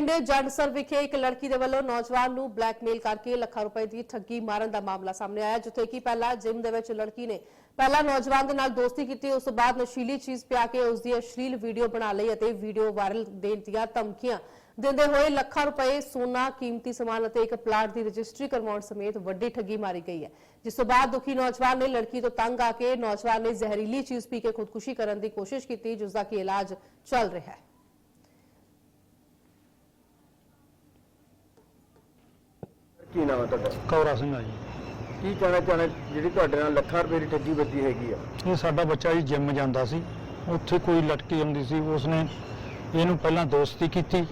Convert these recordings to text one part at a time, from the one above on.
ਪਿੰਡ ਜੰਡਸਰ ਵਿਖੇ ਇੱਕ ਲੜਕੀ ਦੇ ਵੱਲੋਂ ਨੌਜਵਾਨ ਨੂੰ ਬਲੈਕਮੇਲ ਕਰਕੇ ਲੱਖਾਂ ਰੁਪਏ ਦੀ ਠੱਗੀ ਮਾਰਨ ਦਾ ਮਾਮਲਾ ਸਾਹਮਣੇ ਆਇਆ, ਜਿੱਥੇ ਕਿ ਪਹਿਲਾਂ ਜਿਮ ਦੇ ਵਿੱਚ ਲੜਕੀ ਨੇ ਪਹਿਲਾਂ ਨੌਜਵਾਨ ਦੇ ਨਾਲ ਦੋਸਤੀ ਕੀਤੀ, ਉਸ ਤੋਂ ਬਾਅਦ ਨਸ਼ੀਲੀ ਚੀਜ਼ ਪਿਆ ਕੇ ਉਸ ਦੀ ਅਸ਼ਲੀਲ ਵੀਡੀਓ ਬਣਾ ਲਈ ਅਤੇ ਵੀਡੀਓ ਵਾਇਰਲ ਦੇਣ ਦੀਆਂ ਧਮਕੀਆਂ ਦਿੰਦੇ ਹੋਏ ਲੱਖਾਂ ਰੁਪਏ ਸੋਨਾ, ਕੀਮਤੀ ਸਮਾਨ ਅਤੇ ਇੱਕ ਪਲਾਟ ਦੀ ਰਜਿਸਟਰੀ ਕਰਵਾਉਣ ਸਮੇਤ ਵੱਡੀ ਠੱਗੀ ਮਾਰੀ ਗਈ ਹੈ। ਜਿਸ ਤੋਂ ਬਾਅਦ ਦੁਖੀ ਨੌਜਵਾਨ ਨੇ ਲੜਕੀ ਤੋਂ ਤੰਗ ਆ ਕੇ ਨੌਜਵਾਨ ਨੇ ਜ਼ਹਿਰੀਲੀ ਚੀਜ਼ ਪੀ ਕੇ ਖੁਦਕੁਸ਼ੀ ਕਰਨ ਦੀ ਕੋਸ਼ਿਸ਼ ਕੀਤੀ ਜਿਸ ਦਾ ਕਿ ਇਲਾਜ ਚੱਲ ਰਿਹਾ ਹੈ। ਕੀ ਨਾਮ ਹੈ ਤੁਹਾਡਾ? ਕੌਰਾ ਸਿੰਘ ਆ ਜੀ। ਕੀ ਕਹਿਣਾ ਚਾਹੁੰਦੇ ਜਿਹੜੀ ਤੁਹਾਡੇ ਨਾਲ ਲੱਖਾਂ ਰੁਪਏ ਦੀ ਠੱਗੀ ਵੱਜੀ ਹੈਗੀ ਆ? ਇਹ ਸਾਡਾ ਬੱਚਾ ਜੀ ਜਿਮ ਜਾਂਦਾ ਸੀ। ਉੱਥੇ ਕੋਈ ਲੜਕੀ ਹੁੰਦੀ ਸੀ। ਉਸਨੇ ਇਹਨੂੰ ਪਹਿਲਾਂ ਦੋਸਤੀ ਕੀਤੀ।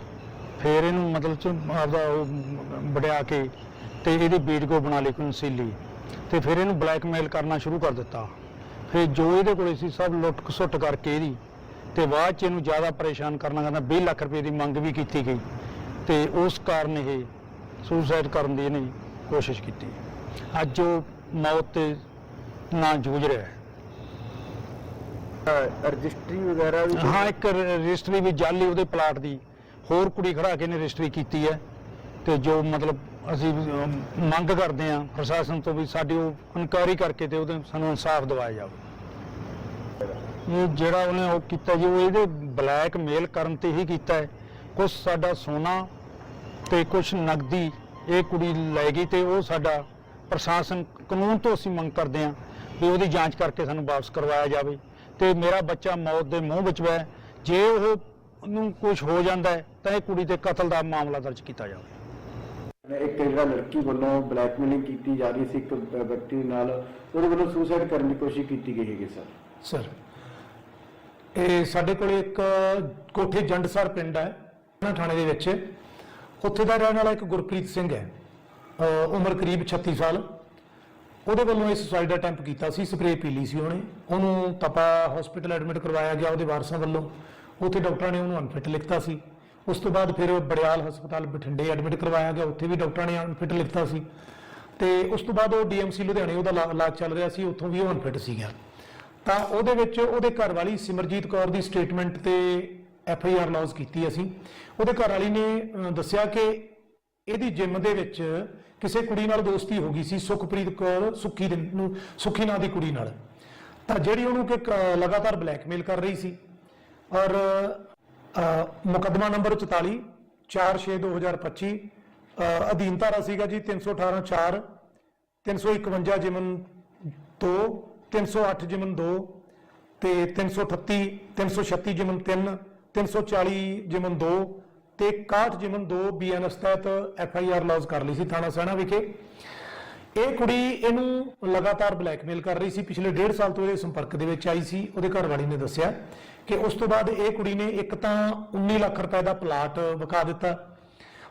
ਫਿਰ ਇਹਨੂੰ ਮਤਲਬ ਚ ਆਪਦਾ ਉਹ ਵਡਿਆ ਕੇ ਤੇ ਇਹਦੀ ਵੀਡੀਓ ਬਣਾ ਲਈ ਕਨਸੀਲੀ ਤੇ ਫਿਰ ਇਹਨੂੰ ਬਲੈਕਮੇਲ ਕਰਨਾ ਸ਼ੁਰੂ ਕਰ ਦਿੱਤਾ। ਫਿਰ ਜੋ ਇਹਦੇ ਕੋਲੇ ਸੀ ਸਭ ਲੁੱਟ ਖਸੁੱਟ ਕਰਕੇ ਇਹਦੀ। ਤੇ ਬਾਅਦ ਚ ਇਹਨੂੰ ਜ਼ਿਆਦਾ ਪਰੇਸ਼ਾਨ ਕਰਨਾ ਕਹਿੰਦਾ 20 ਲੱਖ ਰੁਪਏ ਦੀ ਮੰਗ ਵੀ ਕੀਤੀ ਗਈ। ਤੇ ਉਸ ਕਾਰਨ ਇਹ ਸੁਸਾਈਡ ਕਰਨ ਦੀ ਇਹਨੇ ਕੋਸ਼ਿਸ਼ ਕੀਤੀ। ਅੱਜ ਉਹ ਮੌਤ ਤੇ ਨਾ ਜੂਝ ਰਿਹਾ ਹੈ। ਰਜਿਸਟਰੀ ਵਗੈਰਾ ਵੀ ਹਾਂ ਇੱਕ ਰਜਿਸਟਰੀ ਵੀ ਜਾਲੀ ਉਹਦੇ ਪਲਾਟ ਦੀ। ਹੋਰ ਕੁੜੀ ਖੜਾ ਕੇ ਨੇ ਰਜਿਸਟਰੀ ਕੀਤੀ ਹੈ। ਤੇ ਜੋ ਮਤਲਬ ਅਸੀਂ ਮੰਗ ਕਰਦੇ ਹਾਂ ਪ੍ਰਸ਼ਾਸਨ ਤੋਂ ਵੀ ਸਾਡੀ ਉਹ ਇਨਕੁਆਇਰੀ ਕਰਕੇ ਤੇ ਉਹਦੇ ਸਾਨੂੰ ਇਨਸਾਫ ਦਿਵਾਇਆ ਜਾਵੇ। ਇਹ ਜਿਹੜਾ ਉਹਨੇ ਉਹ ਕੀਤਾ ਜੀ ਉਹ ਇਹਦੇ ਬਲੈਕ ਮੇਲ ਕਰਨ ਤੇ ਹੀ ਕੀਤਾ ਹੈ। ਕੁਝ ਸਾਡਾ ਸੋਨਾ ਤੇ ਕੁਝ ਨਗਦੀ ਇਹ ਕੁੜੀ ਲੈ ਗਈ ਤੇ ਉਹ ਸਾਡਾ ਪ੍ਰਸ਼ਾਸਨ ਕਾਨੂੰਨ ਤੋਂ ਅਸੀਂ ਮੰਗ ਕਰਦੇ ਹਾਂ ਵੀ ਉਹਦੀ ਜਾਂਚ ਕਰਕੇ ਸਾਨੂੰ ਵਾਪਸ ਕਰਵਾਇਆ ਜਾਵੇ ਤੇ ਮੇਰਾ ਬੱਚਾ ਮੌਤ ਦੇ ਮੂੰਹ ਵਿੱਚ ਹੈ ਜੇ ਉਹ ਨੂੰ ਕੁਝ ਹੋ ਜਾਂਦਾ ਹੈ ਤਾਂ ਇਹ ਕੁੜੀ ਤੇ ਕਤਲ ਦਾ ਮਾਮਲਾ ਦਰਜ ਕੀਤਾ ਜਾਵੇ। ਇੱਕ ਜਿਹੜਾ ਲੜਕੀ ਵੱਲੋਂ ਬਲੈਕਮੇਲਿੰਗ ਕੀਤੀ ਜਾ ਰਹੀ ਸੀ ਇੱਕ ਵਿਅਕਤੀ ਨਾਲ ਉਹਦੇ ਵੱਲੋਂ ਸੁਸਾਈਡ ਕਰਨ ਦੀ ਕੋਸ਼ਿਸ਼ ਕੀਤੀ ਗਈ ਹੈਗੀ ਸਰ। ਸਰ ਇਹ ਸਾਡੇ ਕੋਲੇ ਇੱਕ ਕੋਠੇ ਜੰਡਸਰ ਪਿੰਡ ਹੈ ਥਾਣੇ ਦੇ ਵਿੱਚ। ਉੱਥੇ ਦਾ ਰਹਿਣ ਵਾਲਾ ਇੱਕ ਗੁਰਪ੍ਰੀਤ ਸਿੰਘ ਹੈ ਉਮਰ ਕਰੀਬ 36 ਸਾਲ। ਉਹਦੇ ਵੱਲੋਂ ਇਹ ਸੁਸਾਈਡ ਅਟੈਂਪਟ ਕੀਤਾ ਸੀ ਸਪਰੇਅ ਪੀ ਲਈ ਸੀ ਉਹਨੇ। ਉਹਨੂੰ ਤਪਾ ਹਸਪੀਟਲ ਐਡਮਿਟ ਕਰਵਾਇਆ ਗਿਆ ਉਹਦੇ ਵਾਰਸਾਂ ਵੱਲੋਂ। ਉੱਥੇ ਡਾਕਟਰਾਂ ਨੇ ਉਹਨੂੰ ਅਨਫਿਟ ਲਿਖਤਾ ਸੀ। ਉਸ ਤੋਂ ਬਾਅਦ ਫਿਰ ਬੜਿਆਲ ਹਸਪਤਾਲ ਬਠਿੰਡੇ ਐਡਮਿਟ ਕਰਵਾਇਆ ਗਿਆ, ਉੱਥੇ ਵੀ ਡਾਕਟਰਾਂ ਨੇ ਅਨਫਿਟ ਲਿਖਤਾ ਸੀ। ਤੇ ਉਸ ਤੋਂ ਬਾਅਦ ਉਹ ਡੀਐਮਸੀ ਲੁਧਿਆਣੇ, ਉਹਦਾ ਇਲਾ- ਇਲਾਜ ਚੱਲ ਰਿਹਾ ਸੀ, ਉੱਥੋਂ ਵੀ ਉਹ ਅਨਫਿਟ ਸੀਗਾ। ਤਾਂ ਉਹਦੇ ਵਿੱਚ ਉਹਦੇ ਘਰ ਵਾਲੀ ਸਿਮਰਜੀਤ ਕੌਰ ਦੀ ਸਟੇਟਮੈਂਟ ਤੇ ਐਫ ਆਈ ਆਰ ਲੌਂਚ ਕੀਤੀ ਅਸੀਂ। ਉਹਦੇ ਘਰ ਵਾਲੀ ਨੇ ਦੱਸਿਆ ਕਿ ਇਹਦੀ ਜਿਮ ਦੇ ਵਿੱਚ ਕਿਸੇ ਕੁੜੀ ਨਾਲ ਦੋਸਤੀ ਹੋ ਗਈ ਸੀ ਸੁਖਪ੍ਰੀਤ ਕੌਰ ਸੁੱਖੀ ਨੂੰ ਸੁੱਖੀ ਨਾਂ ਦੀ ਕੁੜੀ ਨਾਲ। ਤਾਂ ਜਿਹੜੀ ਉਹਨੂੰ ਕਿ ਲਗਾਤਾਰ ਬਲੈਕਮੇਲ ਕਰ ਰਹੀ ਸੀ। ਔਰ ਅਹ, ਮੁਕੱਦਮਾ ਨੰਬਰ 44 4/6/2025 ਅਹ, ਅਧੀਨ ਧਾਰਾ ਸੀਗਾ ਜੀ 318 4 351 ਜਿਮਨ 2 308 ਜਿਮਨ 2 ਤੇ 338 336 ਜਿਮਨ 3 340 ਜਿਮਨ 2 ਤੇ 61 ਜਿਮਨ 2 ਬੀਐਨਐਸ ਤਹਿਤ ਐਫ ਆਈ ਆਰ ਲੌਜ ਕਰ ਲਈ ਸੀ ਥਾਣਾ ਸਹਿਣਾ ਵਿਖੇ। ਇਹ ਕੁੜੀ ਇਹਨੂੰ ਲਗਾਤਾਰ ਬਲੈਕਮੇਲ ਕਰ ਰਹੀ ਸੀ। ਪਿਛਲੇ ਡੇਢ ਸਾਲ ਤੋਂ ਇਹਦੇ ਸੰਪਰਕ ਦੇ ਵਿੱਚ ਆਈ ਸੀ। ਉਹਦੇ ਘਰ ਵਾਲੀ ਨੇ ਦੱਸਿਆ ਕਿ ਉਸ ਤੋਂ ਬਾਅਦ ਇਹ ਕੁੜੀ ਨੇ ਇੱਕ ਤਾਂ 19 ਲੱਖ ਰੁਪਏ ਦਾ ਪਲਾਟ ਵਿਕਾ ਦਿੱਤਾ।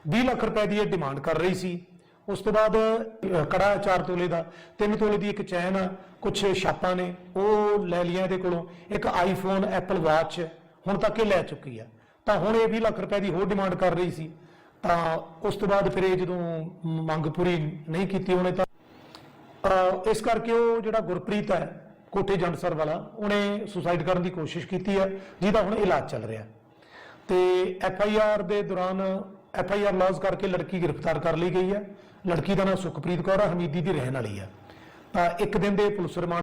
20 ਲੱਖ ਰੁਪਏ ਦੀ ਇਹ ਡਿਮਾਂਡ ਕਰ ਰਹੀ ਸੀ। ਉਸ ਤੋਂ ਬਾਅਦ ਅਹ, ਕੜਾ 4 ਤੋਲੇ ਦਾ 3 ਤੋਲੇ ਦੀ ਇੱਕ ਚੈਨ ਕੁਝ ਛਾਪਾਂ ਨੇ ਉਹ ਲੈ ਲਈਆਂ ਇਹਦੇ ਕੋਲੋਂ। ਇੱਕ ਆਈਫੋਨ ਐਪਲ ਵਾਚ ਹੁਣ ਤੱਕ ਇਹ ਲੈ ਚੁੱਕੀ ਆ। ਤਾਂ ਹੁਣ ਇਹ 20 ਲੱਖ ਰੁਪਏ ਦੀ ਹੋਰ ਡਿਮਾਂਡ ਕਰ ਰਹੀ ਸੀ। ਤਾਂ ਉਸ ਤੋਂ ਬਾਅਦ ਫਿਰ ਇਹ ਜਦੋਂ ਮੰਗ ਪੂਰੀ ਨਹੀਂ ਕੀਤੀ ਉਹਨੇ ਤਾਂ ਇਸ ਕਰਕੇ ਉਹ ਜਿਹੜਾ ਗੁਰਪ੍ਰੀਤ ਹੈ, ਕੋਠੇ ਜੰਡਸਰ ਵਾਲਾ, ਉਹਨੇ ਸੁਸਾਈਡ ਕਰਨ ਦੀ ਕੋਸ਼ਿਸ਼ ਕੀਤੀ ਹੈ ਜਿਹਦਾ ਹੁਣ ਇਲਾਜ ਚੱਲ ਰਿਹਾ। ਤੇ ਐਫ ਆਈ ਆਰ ਦੇ ਦੌਰਾਨ ਐਫ ਆਈ ਆਰ ਲੌਜ ਕਰਕੇ ਲੜਕੀ ਗ੍ਰਿਫਤਾਰ ਕਰ ਲਈ ਗਈ ਹੈ ਲੜਕੀ ਦਾ ਨਾਮ ਸੁਖਪ੍ਰੀਤ ਕੌਰ ਹੈ ਹਮੀਦੀ ਦੀ ਰਹਿਣ ਵਾਲੀ ਹੈ ਤਾਂ ਇੱਕ ਦਿਨ ਦੇ ਪੁਲਿਸ ਰਿਮਾਂਡ